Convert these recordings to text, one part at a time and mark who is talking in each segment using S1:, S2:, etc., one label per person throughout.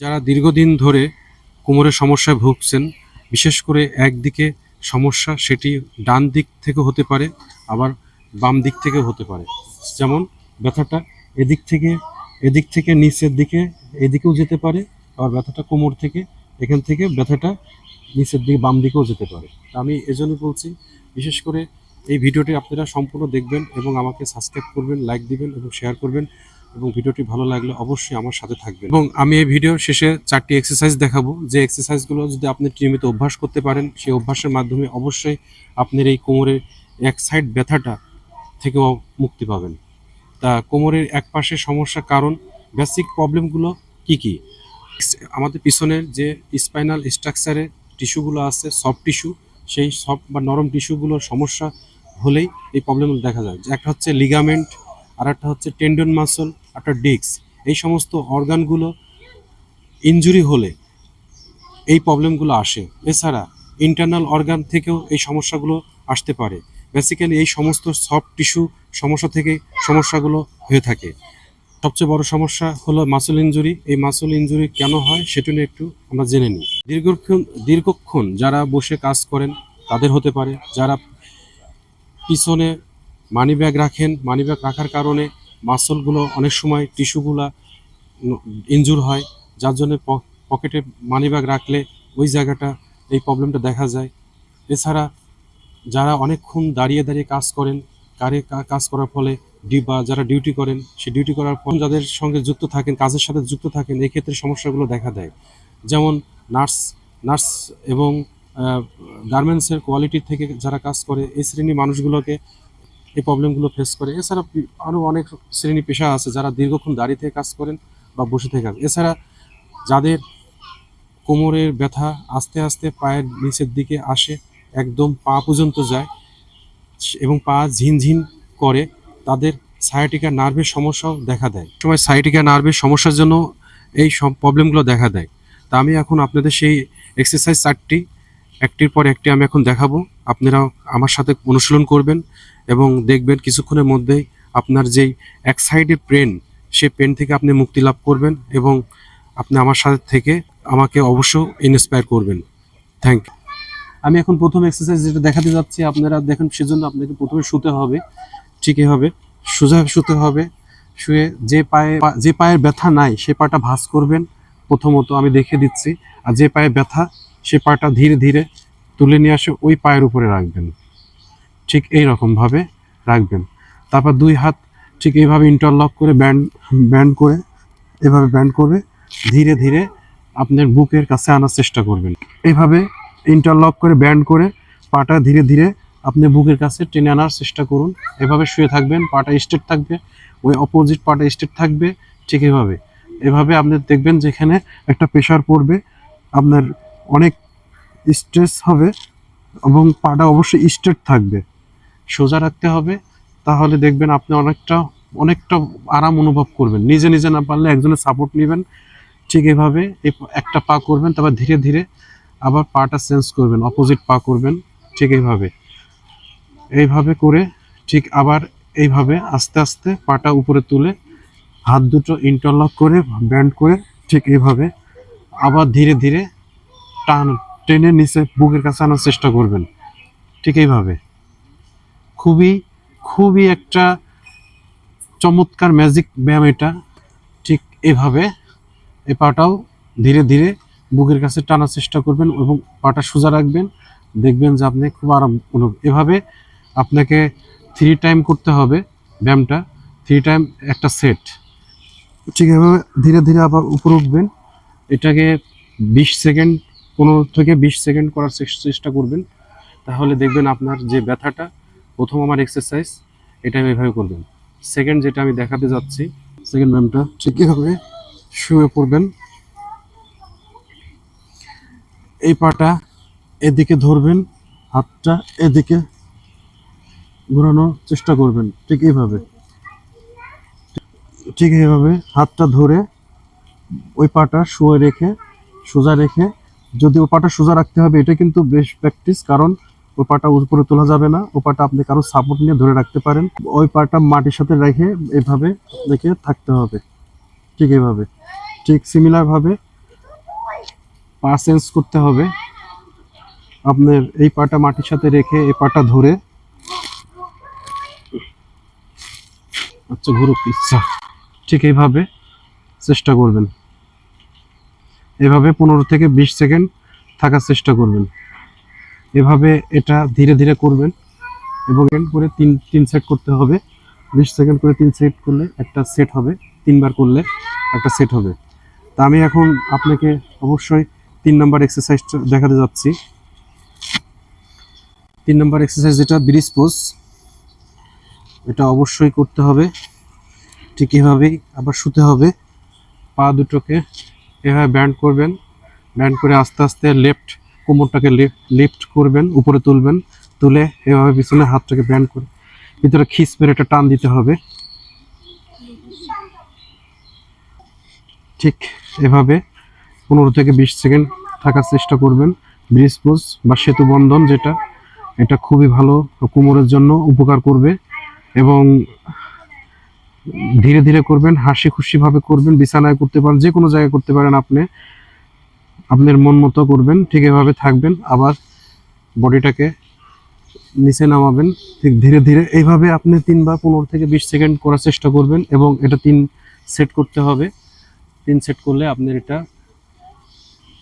S1: যারা দীর্ঘদিন ধরে কোমরের সমস্যায় ভুগছেন, বিশেষ করে একদিকে সমস্যা সেটি ডান দিক থেকে হতে পারে, আবার বাম দিক থেকে হতে পারে। যেমন ব্যথাটা এদিক থেকে এদিক থেকে নিচের দিকে, এদিকেও যেতে পারে, আবার ব্যথাটা কোমর থেকে, এখান থেকে ব্যথাটা নিচের দিকে, বাম দিকেও যেতে পারে। আমি এজন্য বলছি, বিশেষ করে এই ভিডিওটি আপনারা সম্পূর্ণ দেখবেন এবং আমাকে সাবস্ক্রাইব করবেন লাইক দিবেন এবং শেয়ার করবেন। এবং ভিডিওটি ভালো লাগলে অবশ্যই আমার সাথে থাকবেন। এবং আমি এই ভিডিওর শেষে চারটি এক্সারসাইজ দেখাবো। যে এক্সারসাইজগুলো যদি আপনি নিয়মিত অভ্যাস করতে পারেন, সেই অভ্যাসের মাধ্যমে অবশ্যই আপনার এই কোমরের এক সাইড ব্যথাটা থেকেও মুক্তি পাবেন। তা কোমরের এক পাশে সমস্যার কারণ বেসিক প্রবলেমগুলো কি কি? আমাদের পিছনের যে স্পাইনাল স্ট্রাকচারে টিস্যুগুলো আছে সফট টিস্যু সেই সফট বা নরম টিস্যুগুলোর সমস্যা হলেই এই প্রবলেমগুলো দেখা যায়। একটা হচ্ছে লিগামেন্ট আর একটা হচ্ছে টেন্ডন মাসল একটা ডিস্ক এই সমস্ত অর্গানগুলো ইনজুরি হলে এই প্রবলেমগুলো আসে। এছাড়া ইন্টারনাল অর্গান থেকেও এই সমস্যাগুলো আসতে পারে। বেসিক্যালি এই সমস্ত সফট টিস্যু সমস্যা থেকে সমস্যাগুলো হয়ে থাকে। সবচেয়ে বড় সমস্যা হলো মাসল ইনজুরি এই মাসল ইনজুরি কেন হয় সেটা নিয়ে একটু আমরা জেনে নিই। দীর্ঘক্ষণ দীর্ঘক্ষণ যারা বসে কাজ করেন, তাদের হতে পারে। যারা পিছনে মানি ব্যাগ রাখেন। মানি ব্যাগ রাখার কারণে মাসলগুলো অনেক সময় টিস্যুগুলা ইনজুর হয়, যার জন্য পকেটে মানি ব্যাগ রাখলে ওই জায়গাটা, এই প্রবলেমটা দেখা যায়। এছাড়া যারা অনেকক্ষণ দাঁড়িয়ে দাঁড়িয়ে কাজ করেন, কারে কাজ করার ফলে বা যারা ডিউটি করেন, সে ডিউটি করার পর যাদের সঙ্গে যুক্ত থাকেন, কাজের সাথে যুক্ত থাকেন, এই ক্ষেত্রে সমস্যাগুলো দেখা দেয়। যেমন নার্স নার্স এবং গার্মেন্টসের কোয়ালিটির থেকে যারা কাজ করে, এই শ্রেণির মানুষগুলোকে এই প্রবলেমগুলো ফেস করে। এছাড়া আরও অনেক শ্রেণি পেশা আছে যারা দীর্ঘক্ষণ দাঁড়িয়ে থেকে কাজ করেন বা বসে থেকে কাজ। এছাড়া যাদের কোমরের ব্যথা আস্তে আস্তে পায়ের নিচের দিকে আসে, একদম পা পর্যন্ত যায় এবং পা ঝিনঝিন করে, তাদের সায়াটিকা নার্ভের সমস্যাও দেখা দেয়। সময় সায়াটিকা নার্ভের সমস্যার জন্য এই সব প্রবলেমগুলো দেখা দেয়। তা আমি এখন আপনাদের সেই এক্সারসাইজ চারটি, একটির পর একটি আমি এখন দেখাবো। আপনারা আমার সাথে অনুশীলন করবেন। এবং দেখবেন কিছুক্ষণের মধ্যেই আপনার যেই এক সাইডের পেন সেই পেন থেকে আপনি মুক্তি লাভ করবেন এবং আপনি আমার সাথে থেকে আমাকে অবশ্য ইন্সপায়ার করবেন। থ্যাংক ইউ আমি এখন প্রথম এক্সারসাইজ যেটা দেখাতে যাচ্ছি, আপনারা দেখেন সেজন্য আপনাকে প্রথমে শুতে হবে, ঠিকই হবে, সোজা শুতে হবে, শুয়ে যে পায়ে, যে পায়ের ব্যথা নাই, সে পাটা ভাঁজ করবেন, প্রথমত আমি দেখে দিচ্ছি, আর যে পায়ে ব্যথা, সে পাটা ধীরে ধীরে তুলে নিয়ে আসে ওই পায়ের উপরে রাখবেন। ঠিক এই রকমভাবে রাখবেন। তারপর দুই হাত ঠিক এইভাবে ইন্টারলক করে ব্যান্ড ব্যান্ড করে এভাবে ব্যান্ড করে ধীরে ধীরে আপনার বুকের কাছে আনার চেষ্টা করবেন। এইভাবে ইন্টারলক করে ব্যান্ড করে পাটা ধীরে ধীরে আপনি বুকের কাছে টেনে আনার চেষ্টা করুন। এভাবে শুয়ে থাকবেন, পাটা স্ট্রেট থাকবে, ওই অপোজিট পাটা স্ট্রেট থাকবে, ঠিক এভাবে এভাবে আপনি দেখবেন যেখানে একটা প্রেশার পড়বে, আপনার অনেক স্ট্রেস হবে এবং পাটা অবশ্যই স্ট্রেট থাকবে। সোজা রাখতে হবে, তাহলে দেখবেন আপনি অনেকটা অনেকটা আরাম অনুভব করবেন। নিজে নিজে না পারলে একজনের সাপোর্ট নেবেন, ঠিক এভাবে একটা পা করবেন, তারপর ধীরে ধীরে আবার পাটা চেঞ্জ করবেন অপোজিট পা করবেন, ঠিক এইভাবে। এইভাবে করে ঠিক আবার এইভাবে আস্তে আস্তে পাটা উপরে তুলে হাত দুটো ইন্টারলক করে ব্যান্ড করে ঠিক এইভাবে আবার ধীরে ধীরে টান টেনে নিচে বুকের কাছে আনার চেষ্টা করবেন, ঠিক এইভাবে। খুবই খুবই একটা চমৎকার ম্যাজিক ব্যায়াম এটা। ঠিক এভাবে এ পাটাও ধীরে ধীরে বুকের কাছে টানার চেষ্টা করবেন এবং পাটা সোজা রাখবেন। দেখবেন যে আপনি খুব আরাম অনুভব, এভাবে আপনাকে থ্রি টাইম করতে হবে ব্যায়ামটা থ্রি টাইম একটা সেট ঠিক এভাবে ধীরে ধীরে আবার উপরে উঠবেন। এটাকে বিশ সেকেন্ড, পনেরো থেকে বিশ সেকেন্ড করার চেষ্টা করবেন। তাহলে দেখবেন আপনার যে ব্যথাটা প্রথম আমার এক্সারসাইজ এটা আমি এভাবে করবেন। সেকেন্ড যেটা আমি দেখাতে যাচ্ছি সেকেন্ড ব্যায়ামটা ঠিক এভাবে শুয়ে পড়বেন। এই পাটা এদিকে ধরবেন, হাতটা এদিকে ঘোরানোর চেষ্টা করবেন, ঠিক এইভাবে। ঠিক এইভাবে হাতটা ধরে ওই পাটা শুয়ে রেখে, সোজা রেখে, যদি ও পাটা সোজা রাখতে হবে, এটা কিন্তু বেশ প্র্যাকটিস কারণ ওই পাটা উপরে তোলা যাবে না ও পাটা আপনি কারও সাপোর্ট নিয়ে ধরে রাখতে পারেন। ওই পাটা মাটির সাথে রেখে এভাবে রেখে থাকতে হবে। ঠিক এভাবে। ঠিক সিমিলারভাবে পা চেঞ্জ করতে হবে। আপনার এই পাটা মাটির সাথে রেখে এই পাটা ধরে। আচ্ছা ঘুরুক ইচ্ছা। ঠিক এইভাবে চেষ্টা করবেন। এভাবে পনেরো থেকে বিশ সেকেন্ড থাকার চেষ্টা করবেন। এভাবে এটা ধীরে ধীরে করবেন এবং করে তিন তিন সেট করতে হবে। বিশ সেকেন্ড করে তিন সেট করলে একটা সেট হবে, তিনবার করলে একটা সেট হবে। তা আমি এখন আপনাকে অবশ্যই তিন নম্বর এক্সারসাইজটা দেখাতে যাচ্ছি। তিন নম্বর এক্সারসাইজ যেটা ব্রিজ পোজ এটা অবশ্যই করতে হবে। ঠিক এভাবেই আবার শুতে হবে। পা দুটোকে এভাবে ব্যান্ড করবেন। ব্যান্ড করে আস্তে আস্তে লেফট কোমরটাকে লিফট করবেন, উপরে তুলবেন, তুলে এভাবে পিছনে হাতটাকে ব্যান্ড করে ভিতরে খিস মেরে একটা টান দিতে হবে। ঠিক এভাবে পনেরো থেকে বিশ সেকেন্ড থাকার চেষ্টা করবেন। ব্রিজ পোজ বা সেতু বন্ধন যেটা, এটা খুবই ভালো কোমরের জন্য উপকার করবে এবং ধীরে ধীরে করবেন, হাসি খুশিভাবে করবেন, বিছানায় করতে পারেন যে কোনো জায়গায় করতে পারেন আপনি। আপনার মন মতো করবেন, ঠিক এভাবে থাকবেন, আবার বডিটাকে নিচে নামাবেন, ঠিক ধীরে ধীরে। এইভাবে আপনি তিনবার পনেরো থেকে বিশ সেকেন্ড করার চেষ্টা করবেন এবং এটা তিন সেট করতে হবে। তিন সেট করলে আপনার এটা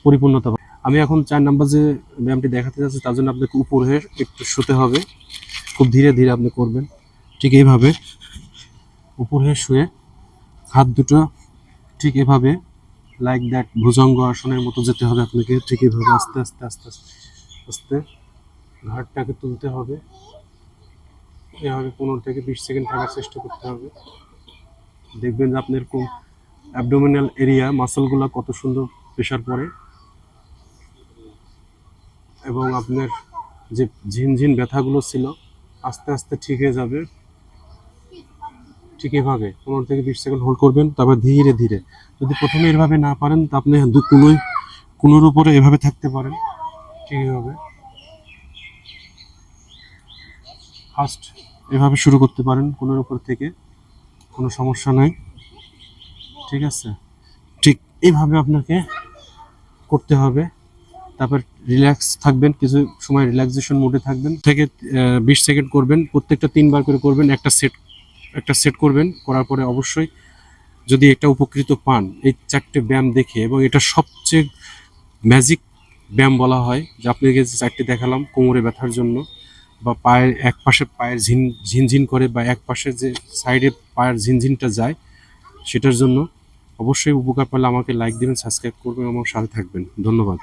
S1: পরিপূর্ণতা পাবে। আমি এখন চার নাম্বার যে ব্যায়ামটি দেখাতে যাচ্ছি, তার জন্য আপনাকে উপরে একটু শুতে হবে। খুব ধীরে ধীরে আপনি করবেন। ঠিক এইভাবে উপরে শুয়ে হাত দুটো ঠিক এভাবে লাইক দ্যাট ভুজঙ্গ আসনের মতো যেতে হবে আপনাকে, ঠিক এভাবে আস্তে আস্তে আস্তে আস্তে আস্তে। ঘাটটাকে তুলতে হবে। এভাবে পনেরো থেকে বিশ সেকেন্ড থাকার চেষ্টা করতে হবে। দেখবেন যে আপনার কোন অ্যাবডোমিনাল এরিয়া মাসলগুলো কত সুন্দর প্রেশার পড়ে এবং আপনার যে ঝিনঝিন ব্যথাগুলো ছিল, আস্তে আস্তে ঠিক হয়ে যাবে। ঠিক এভাবে পনেরো থেকে বিশ সেকেন্ড হোল্ড করবেন, তারপর ধীরে ধীরে। যদি প্রথমে এভাবে না পারেন, তা আপনি দু কোনোই কোনোর উপরে এভাবে থাকতে পারেন, ঠিক এভাবে ফার্স্ট এভাবে শুরু করতে পারেন কোনোর উপর থেকে। কোনো সমস্যা নাই, ঠিক আছে? ঠিক এইভাবে আপনাকে করতে হবে। তারপর রিল্যাক্স থাকবেন, কিছু সময় রিল্যাক্সেশন মোডে থাকবেন। থেকে বিশ সেকেন্ড করবেন, প্রত্যেকটা তিনবার করে করবেন, একটা সেট একটা সেট করবেন, করার পরে অবশ্যই যদি একটা উপকৃত পান, এই চারটে ব্যায়াম দেখে এবং এটা সবচেয়ে ম্যাজিক ব্যায়াম বলা হয়, যে আপনাকে যে চারটে দেখালাম, কোমরে ব্যথার জন্য বা পায়ের এক পাশে পায়ের ঝিন, ঝিনঝিন করে বা এক পাশে যে সাইডে পায়ের ঝিনঝিনটা যায়, সেটার জন্য অবশ্যই উপকার পেলে আমাকে লাইক দেবেন সাবস্ক্রাইব করবেন এবং সাথে থাকবেন। ধন্যবাদ।